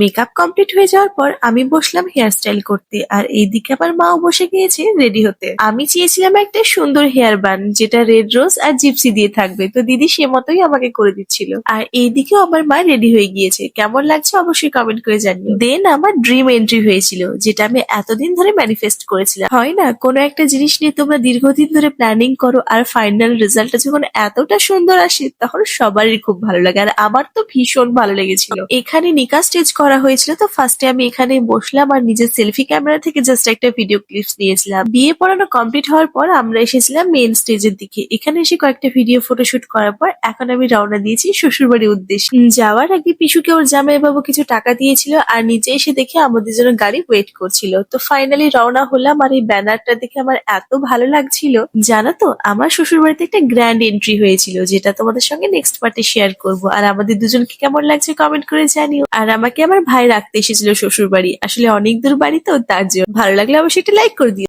Makeup complete হয়ে যাওয়ার পর আমি বসলাম হেয়ার স্টাইল করতে, আর এইদিকে আমার মাও বসে গিয়েছে রেডি হতে। আমি চেয়েছিলাম একটা সুন্দর হেয়ার বান যেটা রেড রোজ আর জিপসি দিয়ে থাকবে। তো দিদি সে মতোই আমাকে করে দিচ্ছিল। আর এইদিকেও আমার মা রেডি হয়ে গিয়েছে। কেমন লাগছে অবশ্যই কমেন্ট করে জানিও। দেন আমার ড্রিম এন্ট্রি হয়েছিল, যেটা আমি এতদিন ধরে ম্যানিফেস্ট করেছিলাম। হয় না, কোনো একটা জিনিস নিয়ে তোমরা দীর্ঘদিন ধরে প্ল্যানিং করো আর ফাইনাল রেজাল্টটা যখন এতটা সুন্দর আসে, তখন সবারই খুব ভালো লাগে। আর আমার তো ভীষণ ভালো লেগেছিল। এখানে নিকা স্টেজ করা হয়েছিল, তো ফার্স্টে আমি এখানে বসলাম আর নিজের সেলফি ক্যামেরা থেকে জাস্ট একটা ভিডিও ক্লিপস নিয়েছিলাম। বিয়ে পড়ানো কমপ্লিট হওয়ার পর আমরা এসেছিলাম মেন স্টেজের দিকে। এখানে এসে কয়েকটা ভিডিও ফটোশুট করার পর এখন আমি রওনা দিয়েছি শ্বশুরবাড়ির উদ্দেশ্যে। যাওয়ার আগে পিসুকে ওর জামাইবাবু কিছু টাকা দিয়েছিল আর নিচে এসে দেখে আমাদের জন্য গাড়ি ওয়েট করছিল। তো ফাইনালি রওনা হলাম আর এই ব্যানারটা দেখে আমার এত ভালো লাগছিল। জানো তো, আমার শ্বশুর বাড়িতে একটা গ্র্যান্ড এন্ট্রি হয়েছিল যেটা তোমাদের সঙ্গে নেক্সট পার্টে শেয়ার করব। আর আমাদের দুজনকে কেমন লাগছে কমেন্ট করে জানিও। আর আমাকে আমার ভাই রাখতে এসেছিল শ্বশুর বাড়ি আসলে অনেক দূর বাড়ি তো, তার জন্য ভালো লাগলে অবশ্যই একটা লাইক করে দিও।